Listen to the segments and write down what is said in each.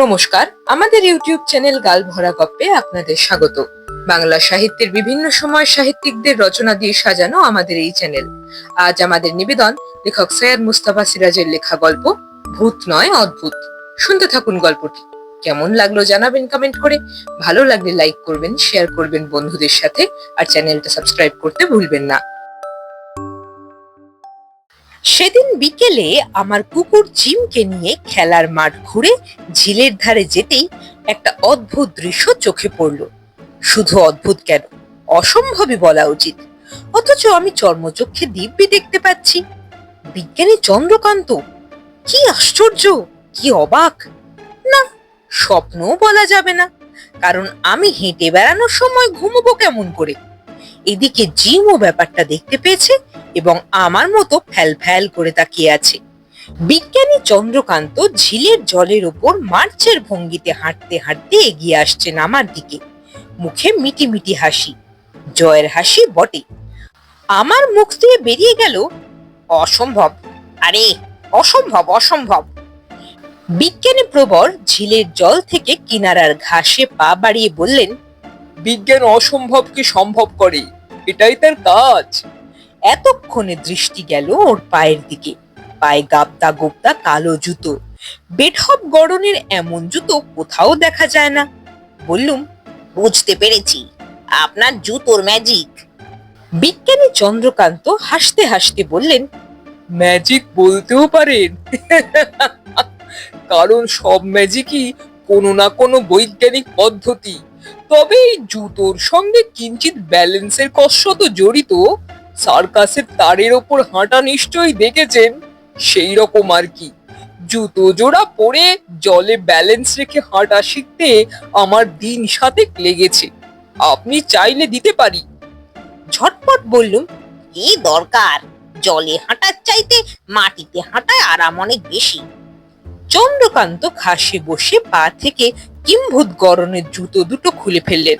নমস্কার, আমাদের YouTube channel গাল ভরা গপ্পে আপনাদের স্বাগত। বাংলা সাহিত্যের বিভিন্ন সময় সাহিত্যিকদের রচনা দিয়ে সাজানো আমাদের এই চ্যানেল। আজ আমাদের নিবেদন লেখক সৈয়দ মুস্তাফা সিরাজের লেখা গল্প, ভূত নয় অদ্ভুত। শুনতে থাকুন গল্পটি। কেমন লাগল জানাবেন কমেন্ট করে। ভালো লাগলে লাইক করবেন শেয়ার করবেন বন্ধুদের সাথে। আর চ্যানেলটা সাবস্ক্রাইব করতে ভুলবেন না। সেদিন বিকেলে আমার কুকুর জিমকে নিয়ে খেলার মাঠ ঘুরে ঝিলের ধারে যেতেই একটা অদ্ভুত দৃশ্য চোখে পড়ল। শুধু অদ্ভুত কেন? অসম্ভবই বলা উচিত। অথচ আমি চর্মচক্ষে দিব্যি দেখতে পাচ্ছি। বিজ্ঞানী চন্দ্রকান্ত, কি আশ্চর্য, কি অবাক। না, স্বপ্নও বলা যাবে না, কারণ আমি হেঁটে বেড়ানোর সময় ঘুমবো কেমন করে? এদিকে জিমও ব্যাপারটা দেখতে পেয়েছে এবং আমার মতো ফ্যাল ফ্যাল করে তাকিয়ে আছে। বিজ্ঞানী চন্দ্রকান্ত ঝিলের জলের ওপর মার্চের ভঙ্গিতে হাঁটতে হাঁটতে এগিয়ে আসছেন আমার দিকে। মুখে মিটি মিটি হাসি, জয়ের হাসি বটে। আমার মুখ দিয়ে বেরিয়ে গেল, অসম্ভব, আরে, অসম্ভব অসম্ভব। বিজ্ঞানী প্রবর ঝিলের জল থেকে কিনারার ঘাসে পা বাড়িয়ে বললেন, বিজ্ঞান অসম্ভবকে সম্ভব করে। এটাই তার কাজ। এতক্ষণে দৃষ্টি গেল ওর পায়ের দিকে। পায়ে গাবদা গোবদা কালো জুতো। বেঠব গড়নের এমন জুতো কোথাও দেখা যায় না। বললুম বুঝতে পেরেছি। আপনার জুতোর ম্যাজিক বিজ্ঞানী চন্দ্রকান্ত হাসতে হাসতে বললেন ম্যাজিক বলতেও পারেন। কারণ সব ম্যাজিকই কোনো না কোনো বৈজ্ঞানিক পদ্ধতি। তবে এই জুতোর সঙ্গে কিঞ্চিত ব্যালেন্সের কষ্ট জড়িত সার্কাসের তারের ওপর হাঁটা নিশ্চয়ই দেখেছেন সেই রকম আর কি। জুতো জোড়া পরে জলে ব্যালেন্স রেখে হাঁটা শিখতে আমার দিন সাথে লেগেছে। আপনি চাইলে দিতে পারি। ঝটপট বললুম কি দরকার? জলে হাঁটার চাইতে মাটিতে হাঁটায় আরাম অনেক বেশি। চন্দ্রকান্ত ঘাসে বসে পা থেকে কিম্ভূত গরনের জুতো দুটো খুলে ফেললেন।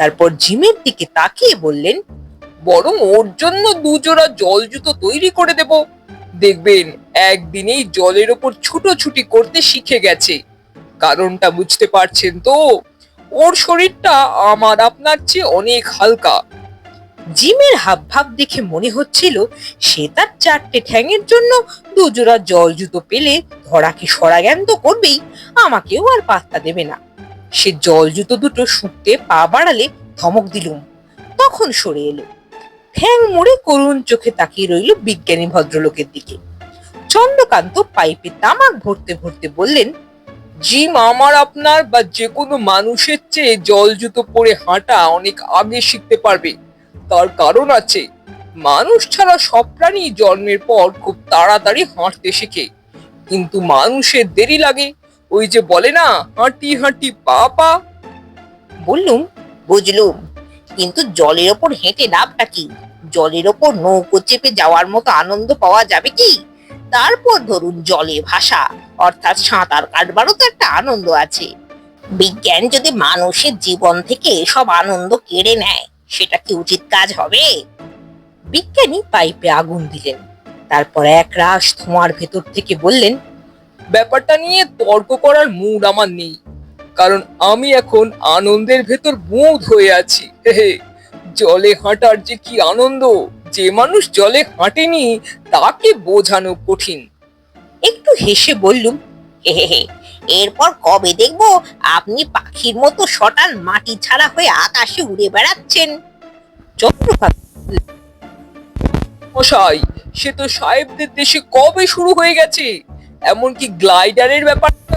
তারপর জিমের দিকে তাকিয়ে বললেন, বরং ওর জন্য দুজোড়া জল জুতো তৈরি করে দেব। দেখবেন একদিনেই জলের ওপর ছুটোছুটি করতে শিখে গেছে। কারণটা বুঝতে পারছেন তো? ওর শরীরটা আমার আপনার চেয়ে অনেক হালকা। জিমের হাবভাব দেখে মনে হচ্ছিল সে তার চারটে ঠ্যাঙের জন্য দুজোড়া জল জুতো পেলে ধরাকে সরাজ্ঞান তো করবেই, আমাকেও আর পাত্তা দেবে না। সে জল জুতো দুটো শুকতে পা বাড়ালে ধমক দিলুম তখন সরে এলো। ঠ্যাং মুড়ে করুণ চোখে তাকিয়ে রইল বিজ্ঞানী ভদ্রলোকের দিকে। চন্দ্রকান্ত পাইপে তামাক ভরতে ভরতে বললেন, জিম, আমার আপনার বা যে কোনো মানুষের চেয়ে জল জুতো পরে হাঁটা অনেক আগে শিখতে পারবে। তার কারণ আছে। মানুষ ছাড়া সব প্রাণী জন্মের পর খুব তাড়াতাড়ি হাঁটতে শেখে। কিন্তু মানুষের দেরি লাগে। ওই যে বলে না, হাঁটি হাঁটি পা পা। বললুম, বুঝলুম। কিন্তু জলের ওপর হেঁটে লাভটা কি? জলের ওপর নৌকো চেপে যাওয়ার মতো আনন্দ পাওয়া যাবে কি? তারপর ধরুন জলে ভাসা, অর্থাৎ সাঁতার কাটবারও তো একটা আনন্দ আছে। বিজ্ঞান যদি মানুষের জীবন থেকে এসব আনন্দ কেড়ে নেয় সেটা কি উচিত কাজ হবে? বিজ্ঞানী পাইপে আগুন দিলেন। তারপর এক রাশ ধোঁয়ার ভেতর থেকে বললেন ব্যাপারটা নিয়ে তর্ক করার মুড আমার নেই কারণ আমি এখন আনন্দের ভেতর বোধ হয়ে আছি। হে জলে হাঁটার যে কি আনন্দ যে মানুষ জলে হাঁটেনি তাকে বোঝানো কঠিন। একটু হেসে বললুম হে হে হে এরপর কবে দেখব আপনি পাখির মতো শটান মাটি ছাড়া হয়ে আকাশে উড়ে বেড়াচ্ছেন? মশাই, সে তো সাহেবদের দেশে কবে শুরু হয়ে গেছে? এমনকি গ্লাইডারের ব্যাপারটা।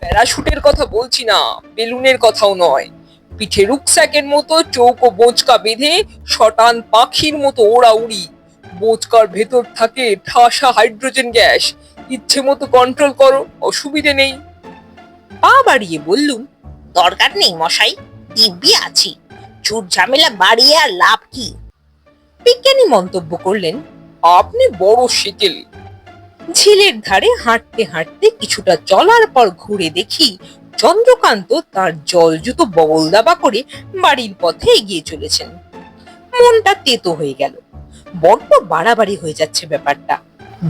প্যারাশুটের কথা বলছি না, বেলুনের কথাও নয়। পিঠে রুকস্যাকের মতো চৌকো বোঁচকা বেঁধে শটান পাখির মতো ওড়া উড়ি বোঁচকার ভেতর থাকে ঠাসা হাইড্রোজেন গ্যাস। ইচ্ছে মতো কন্ট্রোল করো, অসুবিধে নেই। পা বাড়িয়ে বললুম, দরকার নেই মশাই, দিব্যি আছি। ছুট ঝামেলা বাড়িয়ে আর লাভ কি? বিজ্ঞানী মন্তব্য করলেন, আপনি বড় সেকেল ঝিলের ধারে হাঁটতে হাঁটতে কিছুটা চলার পর ঘুরে দেখি চন্দ্রকান্ত তার জল জুতো বগল দাবা করে বাড়ির পথে এগিয়ে চলেছেন। মনটা তেতো হয়ে গেল। বড্ড বাড়াবাড়ি হয়ে যাচ্ছে ব্যাপারটা।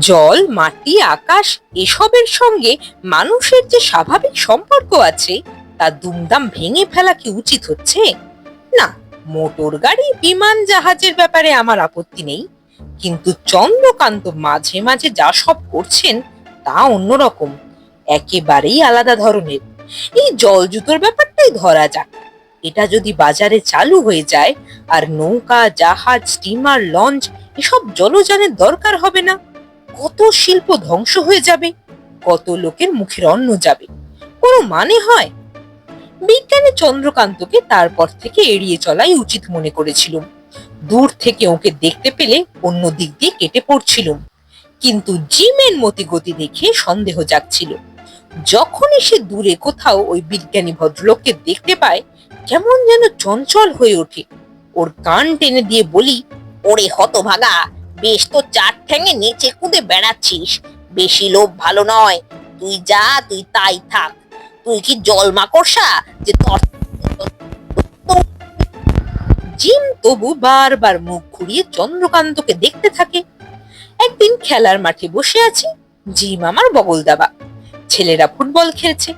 জল, মাটি, আকাশ এসবের সঙ্গে মানুষের যে স্বাভাবিক সম্পর্ক আছে, তা দুমদাম ভেঙে ফেলা কি উচিত হচ্ছে? না, মোটর গাড়ি, বিমান, জাহাজের ব্যাপারে আমার আপত্তি নেই। কিন্তু চন্দ্রকান্ত মাঝে মাঝে যা সব করছেন, তা অন্যরকম। একেবারেই আলাদা ধরনের। এই জল জুতোর ব্যাপারটাই ধরা যাক। এটা যদি বাজারে চালু হয়ে যায়, আর নৌকা, জাহাজ, স্টিমার, লঞ্চ, এসব জলযানের দরকার হবে না। কত শিল্প ধ্বংস হয়ে যাবে? কত লোকের মুখের অন্ন যাবে? কোনো মানে হয়? বিজ্ঞানী চন্দ্রকান্তকে তারপর থেকে এড়িয়ে চলাই উচিত মনে করেছিলাম। দূর থেকে ওকে দেখতে পেলে অন্য দিক দিয়ে কেটে পড়ছিলুম। কিন্তু জিমের মতি গতি দেখে সন্দেহ জাগছিল। যখনই সে দূরে কোথাও ওই বিজ্ঞানী ভদ্রলোককে দেখতে পায়, কেমন যেন চঞ্চল হয়ে ওঠে। ওর কান টেনে দিয়ে বলি, ওরে হতভাগা বেশ তো চার ঠ্যাঙে নিচে কুদে বেড়াচ্ছিস। বেশি লোভ ভালো নয়। তুই যা, তুই তাই থাক। তুই কি জল মাকড়সা? যে তোর জিম তবু বারবার মুখ ঘুরিয়ে চন্দ্রকান্তকে দেখতে থাকে। একদিন খেলার মাঠে বসে আছি, জিম আমার বগল দাবা। ছেলেরা ফুটবল খেলছে।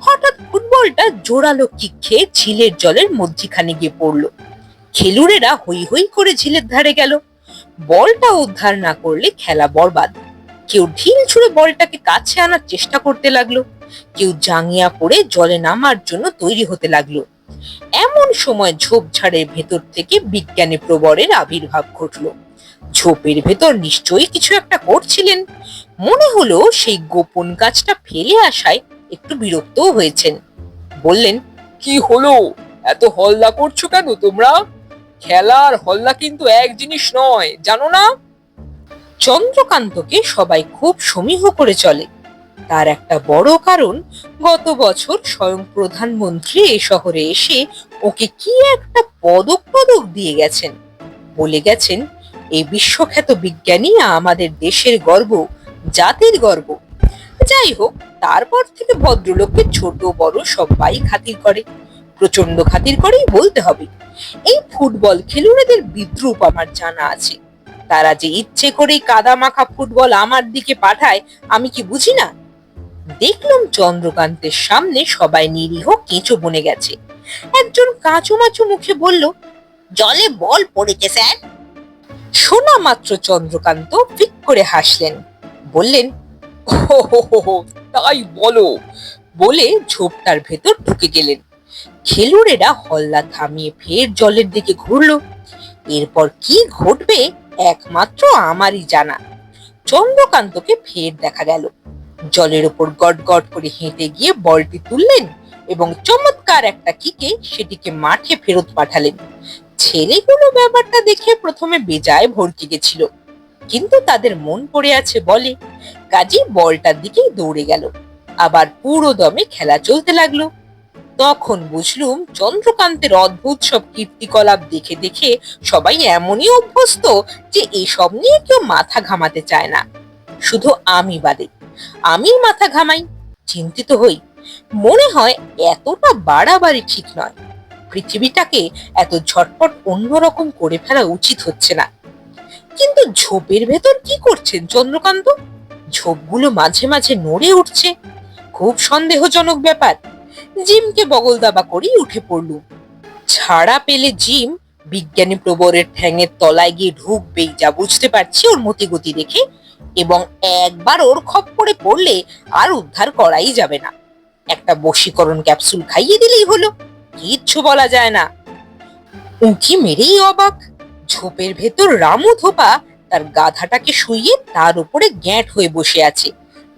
হঠাৎ ফুটবলটা জোরালো কিক খেয়ে ঝিলের জলের মধ্যিখানে গিয়ে পড়ল। খেলুড়েরা হই হই করে ঝিলের ধারে গেল। বলটা উদ্ধার না করলে খেলা বরবাদ। কেউ ঢিল ছুঁড়ে বলটাকে কাছে আনার চেষ্টা করতে লাগল। কেউ জাঙ্গিয়া পড়ে জলে নামার জন্য তৈরি হতে লাগল। এমন সময় ঝোপঝাড়ের ভেতর থেকে বিজ্ঞানী প্রবরের আবির্ভাব ঘটলো। ঝোপের ভেতর নিশ্চয়ই কিছু একটা করছিলেন। মনে হলো সেই গোপন কাজটা ফেলে আসায় একটু বিরক্তও হয়েছেন। বললেন, কি হলো? এত হল্লা করছ কেন তোমরা? খেলা আর হল্লা কিন্তু এক জিনিস নয়, জানো না? চন্দ্রকান্তকে সবাই খুব সমীহ করে চলে। তার একটা বড় কারণ, গত বছর স্বয়ং প্রধানমন্ত্রী এ শহরে এসে ওকে কি একটা পদক পদক দিয়ে গেছেন। বলে গেছেন এই বিশ্বখ্যাত বিজ্ঞানী আমাদের দেশের গর্ব, জাতির গর্ব। যাই হোক, তারপর থেকে ভদ্রলোককে ছোট, বড় সবাই খাতির করে। প্রচণ্ড খাতির করেই বলতে হবে। এই ফুটবল খেলুড়েদের বিদ্রুপ আমার জানা আছে। তারা যে ইচ্ছে করে কাদা মাখা ফুটবল আমার দিকে পাঠায় আমি কি বুঝি না? দেখলাম চন্দ্রকান্তের সামনে সবাই নিরীহ কেঁচো বনে গেছে। একজন কাঁচু মাচু মুখে বলল জলে বল পড়েছে স্যার। শোনা মাত্র চন্দ্রকান্ত ফিক করে হাসলেন। বললেন হো, তাই বলো। বলে ঝোপটার ভেতর ঢুকে গেলেন। খেলুড়েরা হল্লা থামিয়ে ফের জলের দিকে ঘুরলো। এরপর কি ঘটবে একমাত্র আমারই জানা। চন্দ্রকান্তকে ফের দেখা গেল। জলের ওপর গট করে হেঁটে গিয়ে বলটি তুললেন এবং চমৎকার একটা কিকে সেটিকে মাঠে ফেরত পাঠালেন। ছেলেগুলো ব্যাপারটা দেখে প্রথমে বেজায় ভরকে গেছিল। কিন্তু তাদের মন পড়ে আছে বলে। কাজী বলটার দিকেই দৌড়ে গেল। আবার পুরো দমে খেলা চলতে লাগল। তখন বুঝলুম চন্দ্রকান্তের অদ্ভুত সব কীর্তিকলাপ দেখে দেখে সবাই এমনই অভ্যস্ত যে এসব নিয়ে কেউ মাথা ঘামাতে চায় না। শুধু আমি বাদে আমি মাথা ঘামাই, চিন্তিত হই। মনে হয় এতটা বাড়াবাড়ি ঠিক নয়। পৃথিবীটাকে এত ঝটপট অন্যরকম করে ফেলা উচিত হচ্ছে না। কিন্তু ঝোপের ভেতর কি করছেন চন্দ্রকান্ত? ঝোপগুলো মাঝে মাঝে নড়ে উঠছে। খুব সন্দেহজনক ব্যাপার। জিমকে বগল দাবা করেই উঠে পড়লু। ছাড়া পেলে জিম বিজ্ঞানী প্রবরের ঠ্যাঙের তলায় গিয়ে ঢুকবেই যা বুঝতে পারছি ওর মতি গতি দেখে এবং একবার ওর খপ্পরে পড়লে আর উদ্ধার করাই যাবে না। একটা বশীকরণ ক্যাপসুল খাইয়ে দিলেই হলো, কিচ্ছু বলা যায় না। উঁকি মেরেই অবাক, ঝোপের ভেতর রামু ধোপা তার গাধাটাকে শুইয়ে তার উপরে গ্যাঁট হয়ে বসে আছে।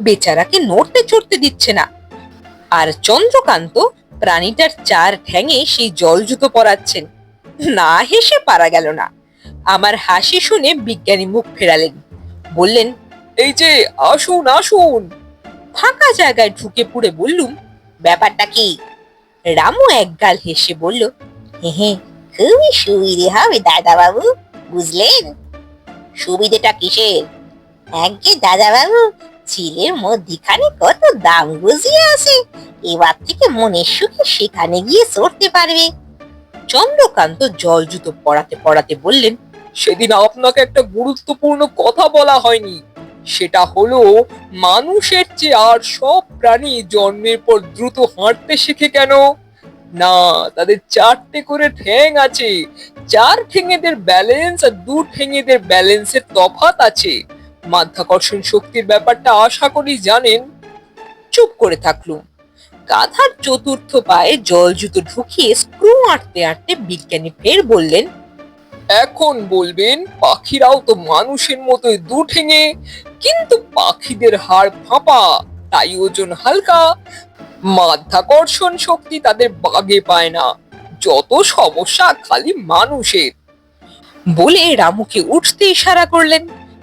বেচারাকে নড়তে চড়তে দিচ্ছে না। আর চন্দ্রকান্ত প্রাণীটার চার ঠ্যাঙে সেই জল জুতো পরাচ্ছেন। না হেসে পারা গেল না। আমার হাসি শুনে বিজ্ঞানী মুখ ফেরালেন। বললেন, এই যে, আসুন আসুন। ফাঁকা জায়গায় ঢুকে পুড়ে বললুম, ব্যাপারটা কি? রামু একগাল হেসে বলল, হে খুবই সুবিধে হবে দাদা বাবু বুঝলেন? সুবিধেটা কিসের? আগে দাদা বাবু ঝিলের মধ্যিখানে কত দাম গুজিয়ে আছে? এবার থেকে মনের সুখে সেখানে গিয়ে চড়তে পারবে। চন্দ্রকান্ত জল জুতো পড়াতে পড়াতে বললেন, সেদিন আপনাকে একটা গুরুত্বপূর্ণ কথা বলা হয়নি। সেটা হলো, মানুষের চেয়ে আর সব প্রাণী জন্মের পর দ্রুত হাঁটতে শিখে কেন? না, তাদের চারটে করে ঠ্যাং আছে। চার ঠেঙেদের ব্যালেন্স আর দু ঠেঙেদের ব্যালেন্সের তফাৎ আছে। মাধ্যাকর্ষণ শক্তির ব্যাপারটা আশা করি জানেন। চুপ করে থাকলুম। গাধার চতুর্থ পায়ে জল জুতো ঢুকিয়ে স্ক্রু আঁটতে আঁটতে বিজ্ঞানী ফের বললেন, এখন বলবেন পাখিরাও তো মানুষের মতোই দু ঠেঙে কিন্তু পাখিদের হাড় ফাঁপা, তাই ওজন হালকা। মাধ্যাকর্ষণ শক্তি তাদের বাগে পায় না, যত সমস্যা খালি মানুষের। বলে রামুকে উঠতে ইশারা করলেন।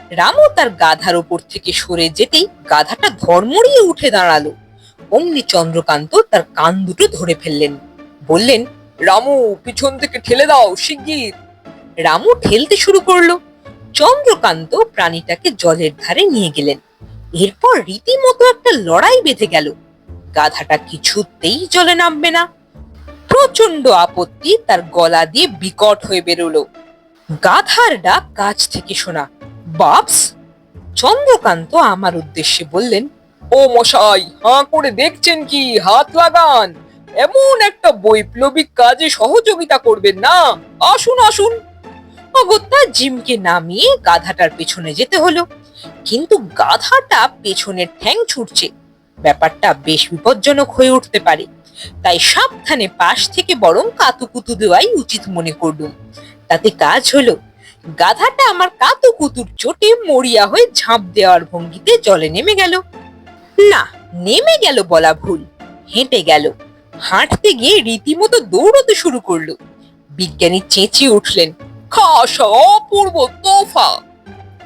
রামু তার গাধার ওপর থেকে সরে যেতেই গাধাটা ধর্মড়িয়ে উঠে দাঁড়াল। অমনি চন্দ্রকান্ত তার কান দুটো ধরে ফেললেন। বললেন, রামু, পিছন থেকে ঠেলে দাও, শিগগির। রামু ঠেলতে শুরু করল। চন্দ্রকান্ত প্রাণীটাকে জলের ধারে নিয়ে গেলেন। এরপর রীতিমতো একটা লড়াই বেঁধে গেল। গাধাটা কিছুতেই জলে নামবে না। প্রচণ্ড আপত্তি তার গলা দিয়ে বিকট হয়ে বেরোলো। গাধার ডাক কাছ থেকে শোনা বাপস? চন্দ্রকান্ত আমার উদ্দেশ্যে বললেন, ও মশাই, হাঁ করে দেখছেন কি? হাত লাগান। এমন একটা বৈপ্লবিক কাজে সহযোগিতা করবেন না। আসুন আসুন। অগত্যা জিমকে নামিয়ে গাধাটার পেছনে যেতে হলো। কিন্তু গাধাটা পেছনের ঠ্যাং ছুটছে। ব্যাপারটা বেশ বিপজ্জনক হয়ে উঠতে পারে। তাই সাবধানে পাশ থেকে বরং কাতুকুতু দেওয়াই উচিত মনে করলুম। তাতে কাজ হলো। গাধাটা আমার কাতু কুতুর চোটে মরিয়া হয়ে ঝাঁপ দেওয়ার ভঙ্গিতে জলে নেমে গেল। না, নেমে গেল বলা ভুল। হেঁটে গেল। হাঁটতে গিয়ে রীতিমতো দৌড়তে শুরু করল। বিজ্ঞানী চেঁচিয়ে উঠলেন, খাসা অপূর্ব তোফা!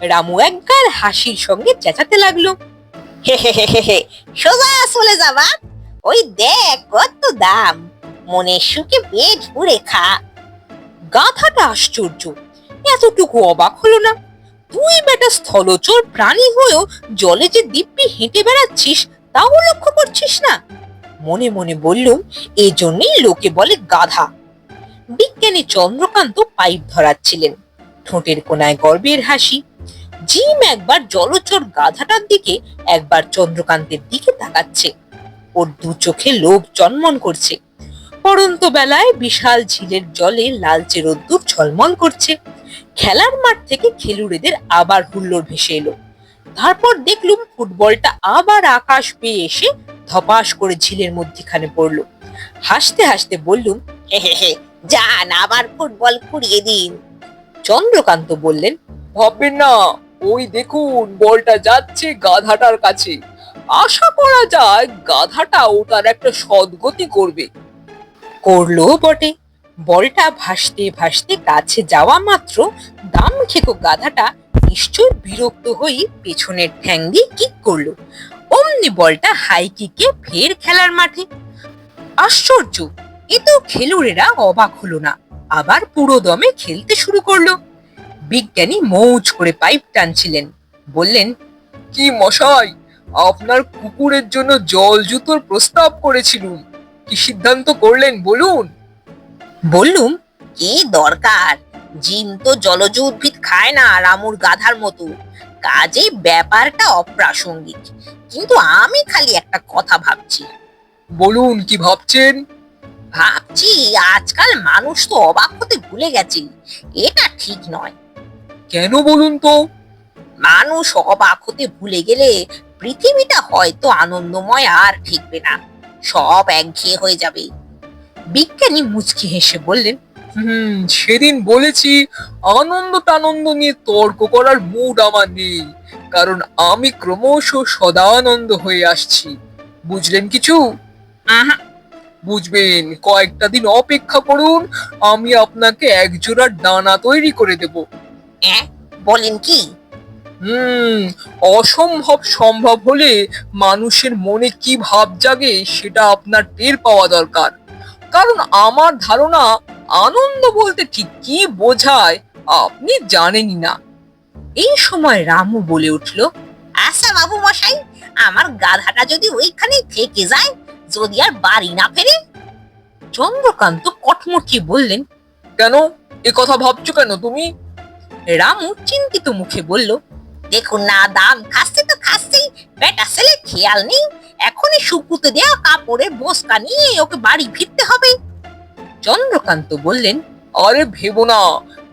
রামু একগাল হাসির সঙ্গে চেঁচাতে লাগল। হে হে হে হে সোজা চলে যাবা ওই দেখ কত দাম। মনের সুখে পেট ভরে খা। গাধাটা আশ্চর্য। এতটুকু অবাক হলো না। তুই বেটা স্থলচর প্রাণী হয়েও জলে যে দিব্যি হেঁটে বেড়াচ্ছিস, তাও লক্ষ্য করছিস না? মনে মনে বললুম এই জন্যই লোকে বলে গাধা। বিজ্ঞানী চন্দ্রকান্ত পাইপ ধরাচ্ছিলেন, ঠোঁটের কোনায় গর্বের হাসি। জিম একবার জলচর গাধাটার দিকে, একবার চন্দ্রকান্তের দিকে তাকাচ্ছে। ওর দু চোখে লোভ চনমন করছে। পরন্ত বেলায় বিশাল ঝিলের জলে লালচে রোদ্দুর ঝলমল করছে। খেলার মাঠ থেকে খেলুড়েদের আবার হুল্লোড় ভেসে এলো। তারপর দেখলুম ফুটবলটা আবার আকাশ পেয়ে এসে ধপাস করে ঝিলের মধ্যিখানে পড়ল। হাসতে হাসতে বললুম হে যান আবার ফুটবল কুড়িয়ে দিন। চন্দ্রকান্ত বললেন ভাববেন না ওই দেখুন বলটা যাচ্ছে গাধাটার কাছে। আশা করা যায় গাধাটা ওটার একটা সদ্গতি করবে। করল বটে। বলটা ভাসতে ভাসতে কাছে যাওয়া মাত্র দাম খেকো গাধাটা নিশ্চয় বিরক্ত হয়ে পেছনের ঠ্যাং দিয়ে কিক করল। অমনি বলটা হাই কিকে ফের খেলার মাঠে। আশ্চর্য, এ তো খেলুড়েরা অবাক হলো না, আবার পুরো দমে খেলতে শুরু করল। বিজ্ঞানী মৌজ করে পাইপ টানছিলেন, বললেন, কি মশাই, আপনার কুকুরের জন্য জল জুতোর প্রস্তাব করেছিলুম। কি সিদ্ধান্ত করলেন, বলুন? বললুম কি দরকার? জিম তো জলজ উদ্ভিদ খায় না রামুর গাধার মতো। কাজেই ব্যাপারটা অপ্রাসঙ্গিক। কিন্তু আমি খালি একটা কথা ভাবছি। বলুন কি ভাবছেন? ভাবছি আজকাল মানুষ তো অবাক হতে ভুলে গেছে। এটা ঠিক নয়। কেন বলুন তো? মানুষ অবাক হতে ভুলে গেলে পৃথিবীটা হয়তো আনন্দময় আর ঠিকবে না। সব একঘেয়ে হয়ে যাবে। বিজ্ঞানী মুচকি হেসে বললেন হুম সেদিন বলেছি আনন্দ টানন্দ নিয়ে তর্ক করার মুড আমার নেই কারণ আমি ক্রমশ সদানন্দ হয়ে আসছি। বুঝলেন কিছু? আহা, বুঝবেন কয়েকটা দিন অপেক্ষা করুন আমি আপনাকে একজোড়া ডানা তৈরি করে দেব। বলেন কি? হুম অসম্ভব সম্ভব হলে মানুষের মনে কি ভাব জাগে সেটা আপনার টের পাওয়া দরকার। কারণ আমার ধারণা আনন্দ বলতে ঠিক কি বোঝায় আপনি জানেনই না। এই সময় রামু বলে উঠল আচ্ছা বাবু মশাই আমার গাধাটা যদি ওইখানে থেকে যায় যদি আর বাড়ি না ফেরে? চন্দ্রকান্ত কটমটকে বললেন কেন? এ কথা ভাবছ কেন তুমি? রামু চিন্তিত মুখে বলল দেখুন না দাম খাচ্ছি তো বেটা ছেলে খেয়াল নেই। এখনই সুপুতে কাপড়ের বস্তা নিয়ে ওকে বাড়ি ফিরতে হবে। চন্দ্রকান্ত বললেন আরে ভেবো না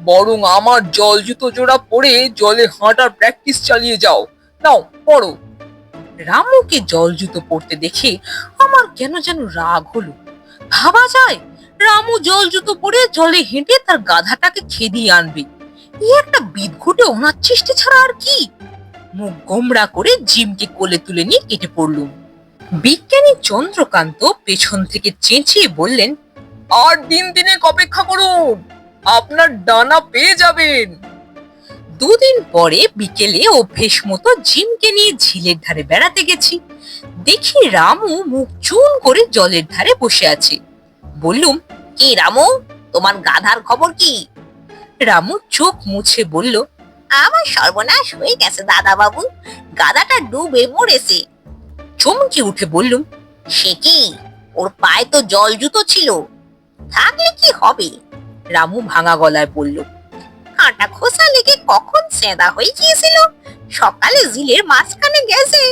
বরং আমার জল জুতো জোড়া পরে জলে হাঁটার প্র্যাকটিস চালিয়ে যাও। নাও পড়ো রামুকে জল জুতো পরতে দেখে আমার কেন যেন রাগ হলো। ভাবা যায় রামু জল জুতো পরে জলে হেঁটে তার গাধাটাকে খেদিয়ে আনবে। এই একটা বিদঘুটে ওনার চেষ্টা ছাড়া আর কি? মুখ গোমড়া করে জিমকে কোলে তুলে নিয়ে কেটে পড়লুম। বিজ্ঞানী চন্দ্রকান্ত পেছন থেকে চেঁচিয়ে বললেন, আর দিন দিনে অপেক্ষা করুন, আপনার ডানা পেয়ে যাবেন। দুদিন পরে বিকেলে অভ্যেস মতো জিমকে নিয়ে ঝিলের ধারে বেড়াতে গেছি। দেখি রামু মুখ চুন করে জলের ধারে বসে আছে। বললুম, কি রামু, তোমার গাধার খবর কি? রামু চোখ মুছে বলল, আমার সর্বনাশ হয়ে গেছে দাদা বাবু গাদাটা ডুবে মরেছে। চমকে উঠে বললুম সে কি? ওর পায়ে তো জল জুতো ছিল। থাকলে কি হবে? রামু ভাঙা গলায় বলল, কাঁটা খোসা লেগে কখন সেদা হয়ে গিয়েছিল? সকালে জিলের মাঝখানে গেছে,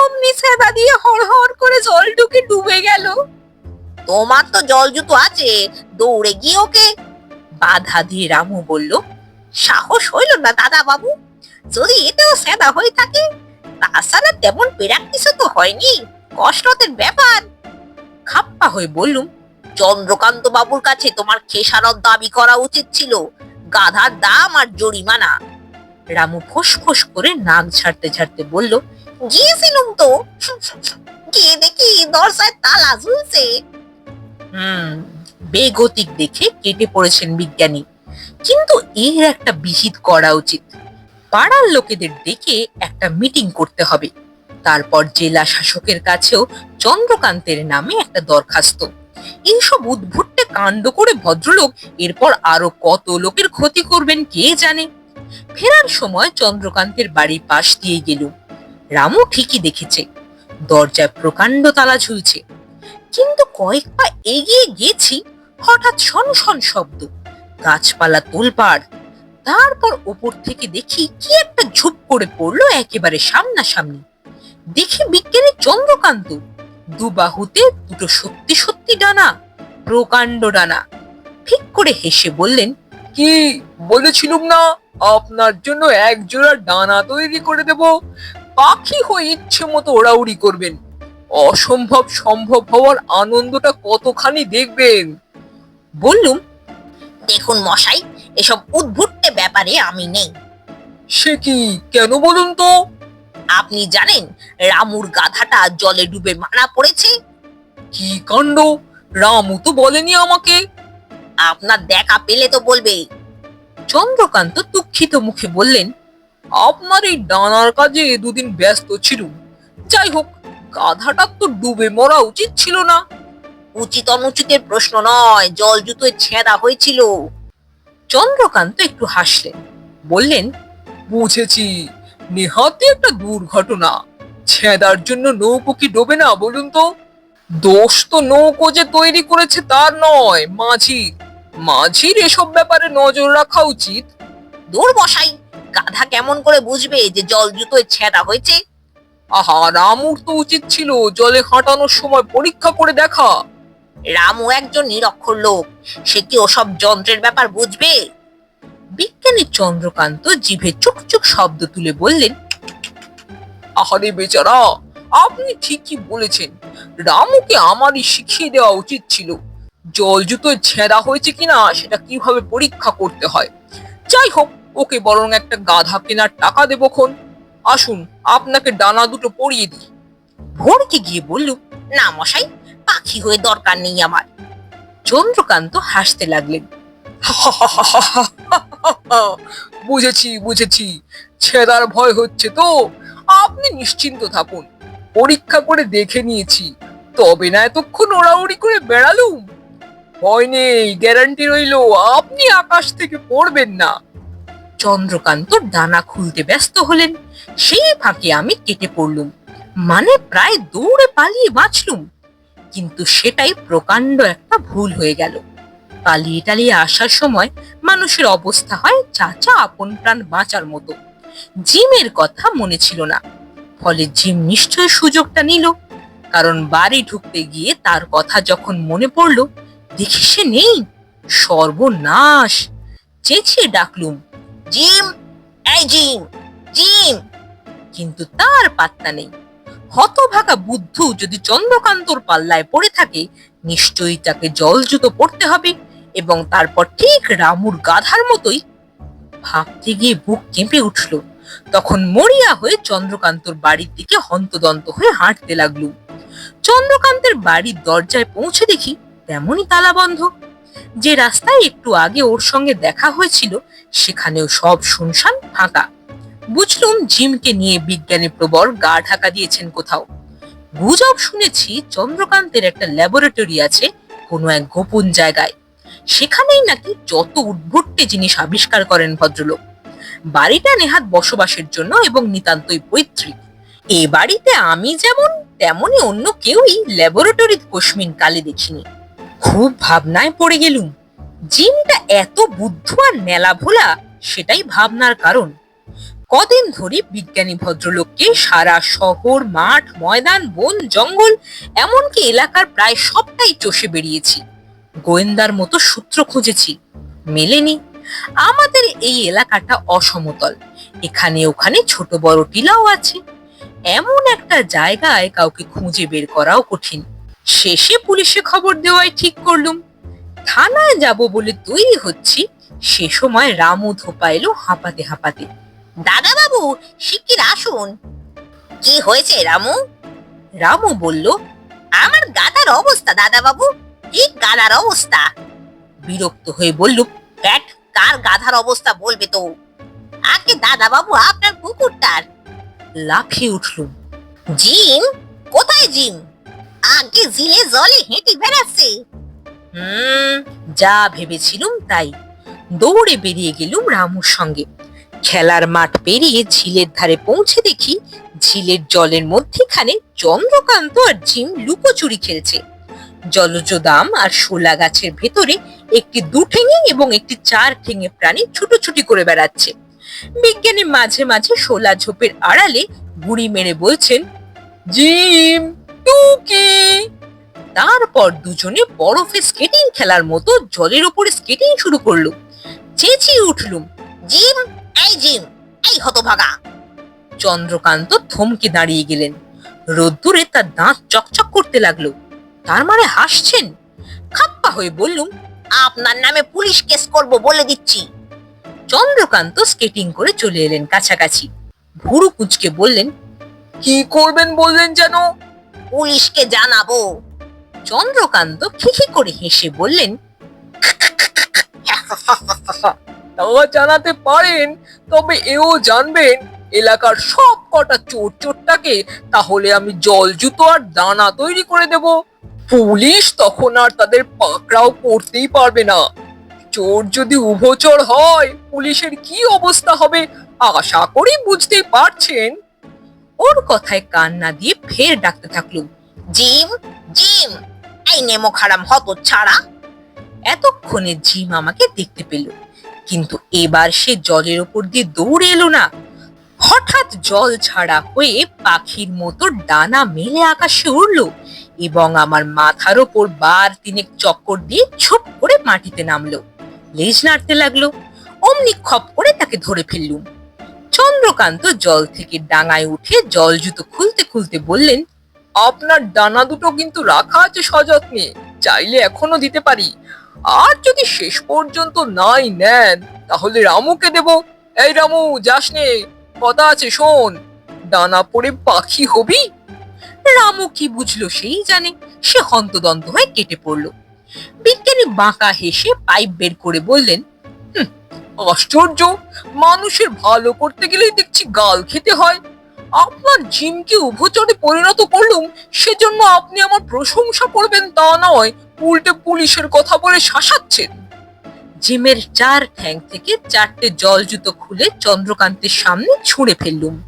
অমনি সেদা দিয়ে হড়হড় করে জল ঢুকে ডুবে গেল। তোমার তো জল জুতো আছে, দৌড়ে গিয়ে ওকে বাধা দিয়ে রামু বলল, সাহস হইল না দাদা বাবু যদি এতেও সেদা হয়ে থাকে, তাছাড়া তেমন প্র্যাকটিসও তো হয়নি। কষ্টতের ব্যাপার। খাপ্পা হয়ে বললুম চন্দ্রকান্ত বাবুর কাছে তোমার খেসারত দাবি করা উচিত ছিল, গাধার দাম আর জরিমানা। রামু ফোঁস ফোঁস করে নাক ঝাড়তে ঝাড়তে বলল, গিয়েছিলুম তো। গিয়ে দেখি দরজায় তালা ঝুলছে। হুম বেগতিক দেখে কেটে পড়েছেন বিজ্ঞানী। কিন্তু এর একটা বিহিত করা উচিত। পাড়ার লোকেদের ডেকে একটা মিটিং করতে হবে। তারপর জেলা শাসকের কাছেও চন্দ্রকান্তের নামে একটা দরখাস্ত। এইসব উদ্ভুট্টে কাণ্ড করে ভদ্রলোক এরপর আরও কত লোকের ক্ষতি করবেন কে জানে? ফেরার সময় চন্দ্রকান্তের বাড়ির পাশ দিয়ে গেলুম। রামু ঠিকই দেখেছে। দরজায় প্রকাণ্ড তালা ঝুলছে। কিন্তু কয়েক পা এগিয়ে গেছি, হঠাৎ শন শব্দ। গাছপালা তোলপাড়। তারপর ওপর থেকে দেখি কি একটা ঝুপ করে পড়ল একেবারে সামনাসামনি। দেখি বিজ্ঞানী চন্দ্রকান্ত দুবাহুতে দুটো সত্যি সত্যি ডানা, প্রকাণ্ড ডানা। ঠিক করে হেসে বললেন, কি বলেছিলুম না? আপনার জন্য এক জোড়া ডানা তৈরি করে দেব। পাখি হয়ে ইচ্ছে মতো ওড়াউড়ি করবেন। অসম্ভব সম্ভব হওয়ার আনন্দটা কতখানি দেখবেন? বললুম দেখুন মশাই এসব উদ্ভুট্টে ব্যাপারে আমি নেই। সে কি? কেন বলুন তো? আপনি জানেন রামুর গাধাটা জলে ডুবে মারা পড়েছে? কি কাণ্ড? রামু তো বলেনি আমাকে। আপনার দেখা পেলে তো বলবে। চন্দ্রকান্ত দুঃখিত মুখে বললেন আপনার এই ডানার কাজে দুদিন ব্যস্ত ছিলুম। যাই হোক গাধাটার তো ডুবে মরা উচিত ছিল না। উচিত অনুচিতের প্রশ্ন নয়, জল জুতোয় ছেঁড়া হয়েছিল। চন্দ্রকান্ত একটু হাসলেন, বললেন, বুঝেছি নেহাতি একটা দুর্ঘটনা। ছেঁদার জন্য নৌকো কি ডোবে না, বলুন তো? দোষ তো নৌকো যে তৈরি করেছে তার নয়, মাঝি। মাঝির এসব ব্যাপারে নজর রাখা উচিত। দূর বসাই, গাধা কেমন করে বুঝবে যে জল জুতোয় ছেঁড়া হয়েছে? আহা রামুর তো উচিত ছিল জলে হাঁটানোর সময় পরীক্ষা করে দেখা। রামু একজন নিরক্ষর লোক। সে কি ওসব যন্ত্রের ব্যাপার বুঝবে? বিজ্ঞানী চন্দ্রকান্ত জিভে চুকচুক শব্দ তুলে বললেন আহারে বেচারা আপনি ঠিকই বলেছেন। রামুকে আমারই শিখিয়ে দেওয়া উচিত ছিল। জল জুতোয় ছেঁড়া হয়েছে কিনা সেটা কীভাবে পরীক্ষা করতে হয়? যাই হোক ওকে বরং একটা গাধা কেনার টাকা দেবক্ষণ আসুন, আপনাকে ডানা দুটো পরিয়ে দিই। ভোরকে গিয়ে বললুম না মশাই, পাখি হয়ে দরকার নেই আমার। চন্দ্রকান্ত হাসতে লাগলেন বুঝেছি বুঝেছি, ছেঁড়ার ভয় হচ্ছে তো। আপনি নিশ্চিন্ত থাকুন, পরীক্ষা করে দেখে নিয়েছি, তবে না এতক্ষণ ওড়াউড়ি করে বেড়ালুম। ভয় নেই, গ্যারান্টি রইল, আপনি আকাশ থেকে পড়বেন না। চন্দ্রকান্ত ডানা খুলতে ব্যস্ত হলেন। সেই ফাঁকে আমি কেটে পড়লুম। মানে প্রায় দৌড়ে পালিয়ে বাঁচলুম। কিন্তু সেটাই প্রকাণ্ড একটা ভুল হয়ে গেল। পালিয়ে টালিয়ে আসার সময় মানুষের অবস্থা হয় চাচা আপন প্রাণ বাঁচার মতো। জিমের কথা মনে ছিল না। ফলে জিম নিশ্চয় সুযোগটা নিল। কারণ বাড়ি ঢুকতে গিয়ে তার কথা যখন মনে পড়ল, দেখি সে নেই। সর্বনাশ। চেঁচিয়ে ডাকলুম জিম, এই জিম জিম। কিন্তু তার পাত্তা নেই। হতভাগা বুদ্ধ যদি চন্দ্রকান্তর পাল্লায় পড়ে থাকে, নিশ্চয়ই তাকে জলজুতো পড়তে হবে এবং তারপর ঠিক রামুর গাধার মতোই ভাবতে গিয়ে বুক কেঁপে উঠল। তখন মরিয়া হয়ে চন্দ্রকান্তর বাড়ির দিকে হন্তদন্ত হয়ে হাঁটতে লাগলুম চন্দ্রকান্তের বাড়ির দরজায় পৌঁছে দেখি তেমনই তালা বন্ধ যে রাস্তায় একটু আগে ওর সঙ্গে দেখা হয়েছিল, সেখানেও সব শুনশান ফাঁকা। বুঝলুম জিমকে নিয়ে বিজ্ঞানী প্রবর গা ঢাকা দিয়েছেন কোথাও। গুজব শুনেছি চন্দ্রকান্তের একটা ল্যাবরেটরি আছে কোনো এক গোপন জায়গায়। সেখানেই নাকি যত উদ্ভট্টে জিনিস আবিষ্কার করেন ভদ্রলোক। বাড়িটা নেহাত বসবাসের জন্য এবং নিতান্তই পৈতৃক। এ বাড়িতে আমি যেমন, তেমনি অন্য কেউই ল্যাবরেটরির কোশমিন কালে দেখিনি। খুব ভাবনায় পড়ে গেলুম। জিমটা এত বুদ্ধ আর নেলা ভোলা, সেটাই ভাবনার কারণ। কদিন ধরে বিজ্ঞানী ভদ্রলোককে সারা শহর, মাঠ, ময়দান, বন, জঙ্গল, এমনকি এলাকার প্রায় সবটাই চষে বেরিয়েছি গোয়েন্দার মতো সূত্র খুঁজেছি। মেলেনি। আমাদের এই এলাকাটা অসমতল। এখানে ওখানে ছোট বড় টিলাও আছে। এমন একটা জায়গায় কাউকে খুঁজে বের করাও কঠিন। শেষে পুলিশে খবর দেওয়াই ঠিক করলুম। থানায় যাব বলে তৈরি হচ্ছি, সে সময় রামু ধোপা এলো হাঁপাতে হাঁপাতে। দাদা বাবু শিগগির আসুন। কি হয়েছে রামু? রামু বলল, আমার গাধার অবস্থা দাদা বাবু ঠিক গাধার অবস্থা? বিরক্ত হয়ে বলল ব্যাট কার গাধার অবস্থা বলবে তো? আগে দাদা বাবু আপনার কুকুরটার। লাফিয়ে উঠলুম। জিম কোথায় জিম আগে জিলে জলে হেঁটে বেড়াচ্ছে। হুম, যা ভেবেছিলুম তাই। দৌড়ে বেরিয়ে গেলুম রামুর সঙ্গে। খেলার মাঠ পেরিয়ে ঝিলের ধারে পৌঁছে দেখি ঝিলের জলের মধ্যেখানে চন্দ্রকান্ত আর জিম লুকোচুরি খেলছে। জলজ দাম আর শোলা গাছের ভেতরে একটি দু ঠেঙে এবং একটি চার ঠেঙে প্রাণী ছুটোছুটি করে বেড়াচ্ছে। বিজ্ঞানী মাঝে মাঝে শোলা ঝোপের আড়ালে গুড়ি মেরে বলছেন, জিম তারপর দুজনে বরফে স্কেটিং খেলার মতো জলের ওপরে স্কেটিং শুরু করল। চেঁচিয়ে উঠলুম, জিম, এই জিম, এই হতভাগা। চন্দ্রকান্ত থমকে দাঁড়িয়ে গেলেন। রোদ্দুরে তার দাঁত চকচক করতে লাগল। তার মানে হাসছেন? খাপ্পা হয়ে বললুম, আপনার নামে পুলিশ কেস করব বলে দিচ্ছি। চন্দ্রকান্ত স্কেটিং করে চলে এলেন কাছাকাছি। ভুরু কুচকে বললেন, কি করবেন বললেন যেন? পুলিশকে জানাব। চন্দ্রকান্ত খিখি করে হেসে বললেন, তা জানাতে পারেন, তবে এও জানবেন, এলাকার সব কটা চোর চোরটাকে তাহলে আমি জল, জুতো আর দানা তৈরি করে দেব। পুলিশ তখন আর তাদের পাকড়াও পড়তেই পারবে না। চোর যদি উভচর হয়, পুলিশের কি অবস্থা হবে, আশা করি বুঝতেই পারছেন। ওর কথায় কান না দিয়ে ফের ডাকতে থাকলুম। জিম জিম, এই নেমো খারাম হত ছাড়া। এতক্ষণে জিম আমাকে দেখতে পেল, কিন্তু এবার সে জলের ওপর দিয়ে দৌড়ে এলো না। হঠাৎ জল ছাড়া হয়ে পাখির মতো ডানা মেলে আকাশে উড়ল এবং আমার মাথার ওপর বার তিনেক চক্কর দিয়ে ছোপ করে মাটিতে নামলো। লেজ নাড়তে লাগল, অমনি খপ করে তাকে ধরে ফেললুম। চন্দ্রকান্ত জল থেকে ডাঙায় উঠে জল জুতো খুলতে খুলতে বললেন, আপনার ডানা দুটো কিন্তু রাখা আছে সযত্নে, চাইলে এখনও দিতে পারি। আর যদি শেষ পর্যন্ত নাই নেন, তাহলে রামুকে দেব। এই রামু, যাস নে, কথা আছে, শোন। ডানা পড়ে পাখি হবি? রামু কি বুঝলো সেই জানে, সে হন্তদন্ত হয়ে কেটে পড়ল। বিজ্ঞানী বাঁকা হেসে পাইপ বের করে বললেন আশ্চর্য? মানুষের ভালো করতে গেলেই দেখছি গাল খেতে হয়। আপনার জিমকে উভচরে পরিণত করলুম, সেজন্য আপনি আমার প্রশংসা করবেন তা নয়, উল্টে পুলিশের কথা বলে শাসাচ্ছেন। জিমের চার ঠ্যাং থেকে চারটে জল জুতো খুলে চন্দ্রকান্তের সামনে ছুঁড়ে ফেললুম।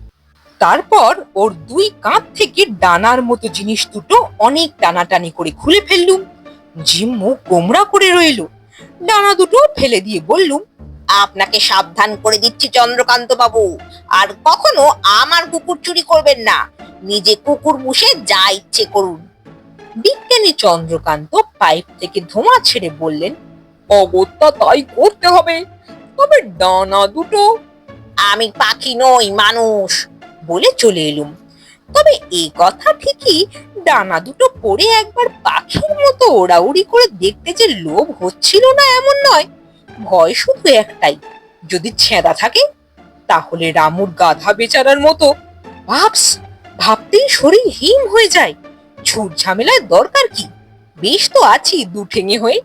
তারপর ওর দুই কাঁধ থেকে ডানার মতো জিনিস দুটো অনেক টানাটানি করে খুলে ফেললুম। জিম মুখ গোমরা করে রইল। ডানা দুটো ফেলে দিয়ে বললুম আপনাকে সাবধান করে দিচ্ছি চন্দ্রকান্ত বাবু আর কখনো আমার কুকুর চুরি করবেন না। নিজে কুকুর মুষে যা ইচ্ছে করুন। বিজ্ঞানী চন্দ্রকান্ত পাইপ থেকে ধোঁয়া ছেড়ে বললেন, অগত্যা তাই করতে হবে। তবে ডানা দুটো। আমি পাখি নই, মানুষ, বলে চলে এলুম। তবে এই কথা ঠিকই ডানা দুটো পরে একবার পাখির মতো ওড়াউড়ি করে দেখতে যে লোভ হচ্ছিল না এমন নয়। ভয় শুধু একটাই, যদি ছেঁদা থাকে, তাহলে রামুর গাধা বেচারার মতো, ভাবস, ভাবতেই শরীর হিম হয়ে যায়। ঝুট ঝামেলার দরকার কি? বেশ তো আছি, দু ঠেঙে হয়ে।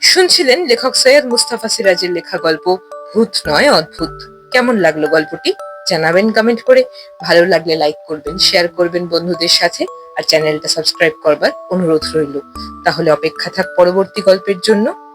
শুনছিলেন লেখক সৈয়দ মুস্তাফা সিরাজের লেখা গল্প, ভূত নয় অদ্ভুত। কেমন লাগল গল্পটি? জানাবেন কমেন্ট করে। ভালো লাগলে লাইক করবেন, শেয়ার করবেন বন্ধুদের সাথে। আর চ্যানেলটা সাবস্ক্রাইব করবার অনুরোধ রইল। তাহলে অপেক্ষা থাক পরবর্তী গল্পের জন্য।